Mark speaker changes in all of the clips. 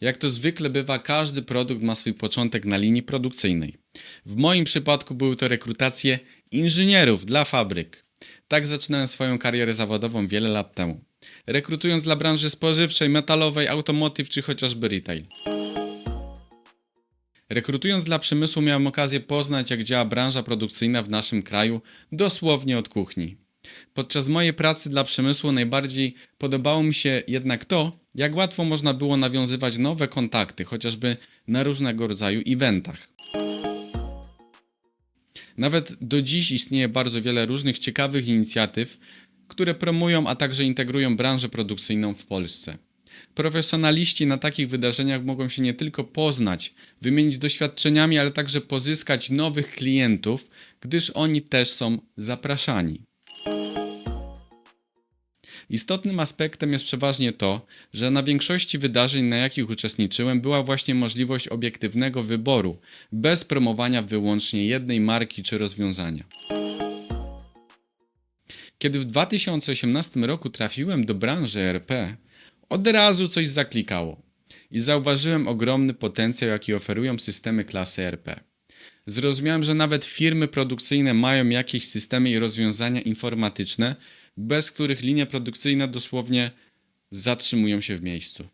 Speaker 1: Jak to zwykle bywa, każdy produkt ma swój początek na linii produkcyjnej. W moim przypadku były to rekrutacje inżynierów dla fabryk. Tak zaczynałem swoją karierę zawodową wiele lat temu. Rekrutując dla branży spożywczej, metalowej, automotive czy chociażby retail. Rekrutując dla przemysłu miałem okazję poznać, jak działa branża produkcyjna w naszym kraju dosłownie od kuchni. Podczas mojej pracy dla przemysłu najbardziej podobało mi się jednak to, jak łatwo można było nawiązywać nowe kontakty, chociażby na różnego rodzaju eventach. Nawet do dziś istnieje bardzo wiele różnych ciekawych inicjatyw, które promują, a także integrują branżę produkcyjną w Polsce. Profesjonaliści na takich wydarzeniach mogą się nie tylko poznać, wymienić doświadczeniami, ale także pozyskać nowych klientów, gdyż oni też są zapraszani. Istotnym aspektem jest przeważnie to, że na większości wydarzeń, na jakich uczestniczyłem, była właśnie możliwość obiektywnego wyboru, bez promowania wyłącznie jednej marki czy rozwiązania. Kiedy w 2018 roku trafiłem do branży RP, od razu coś zaklikało i zauważyłem ogromny potencjał, jaki oferują systemy klasy RP. Zrozumiałem, że nawet firmy produkcyjne mają jakieś systemy i rozwiązania informatyczne, bez których linie produkcyjne dosłownie zatrzymują się w miejscu.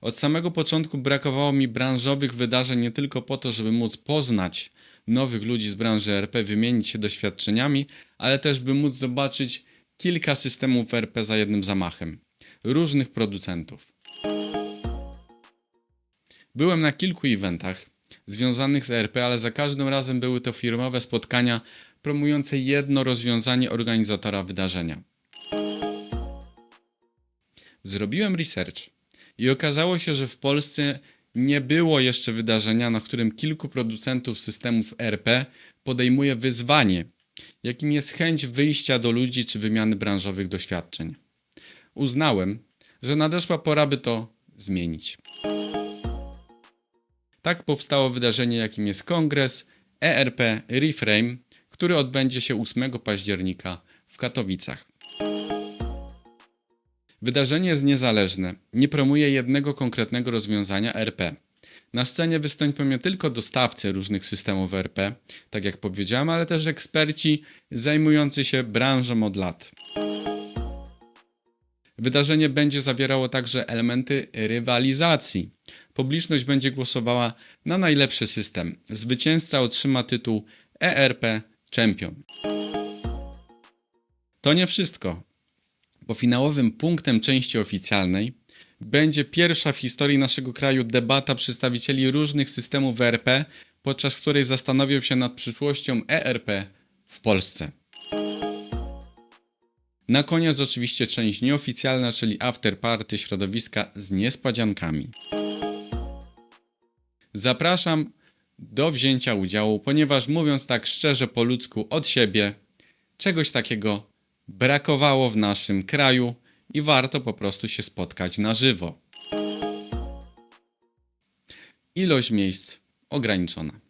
Speaker 1: Od samego początku brakowało mi branżowych wydarzeń nie tylko po to, żeby móc poznać nowych ludzi z branży RP, wymienić się doświadczeniami, ale też by móc zobaczyć kilka systemów RP za jednym zamachem. Różnych producentów. Byłem na kilku eventach związanych z RP, ale za każdym razem były to firmowe spotkania promujące jedno rozwiązanie organizatora wydarzenia. Zrobiłem research i okazało się, że w Polsce nie było jeszcze wydarzenia, na którym kilku producentów systemów RP podejmuje wyzwanie, jakim jest chęć wyjścia do ludzi czy wymiany branżowych doświadczeń. Uznałem, że nadeszła pora, by to zmienić. Tak powstało wydarzenie, jakim jest kongres ERP Reframe, który odbędzie się 8 października w Katowicach. Wydarzenie jest niezależne, nie promuje jednego konkretnego rozwiązania RP. Na scenie wystąpią nie tylko dostawcy różnych systemów RP, tak jak powiedziałem, ale też eksperci zajmujący się branżą od lat. Wydarzenie będzie zawierało także elementy rywalizacji. Publiczność będzie głosowała na najlepszy system. Zwycięzca otrzyma tytuł ERP Champion. To nie wszystko, bo finałowym punktem części oficjalnej będzie pierwsza w historii naszego kraju debata przedstawicieli różnych systemów ERP, podczas której zastanowią się nad przyszłością ERP w Polsce. Na koniec oczywiście część nieoficjalna, czyli afterparty środowiska z niespodziankami. Zapraszam do wzięcia udziału, ponieważ mówiąc tak szczerze po ludzku od siebie, czegoś takiego brakowało w naszym kraju i warto po prostu się spotkać na żywo. Ilość miejsc ograniczona.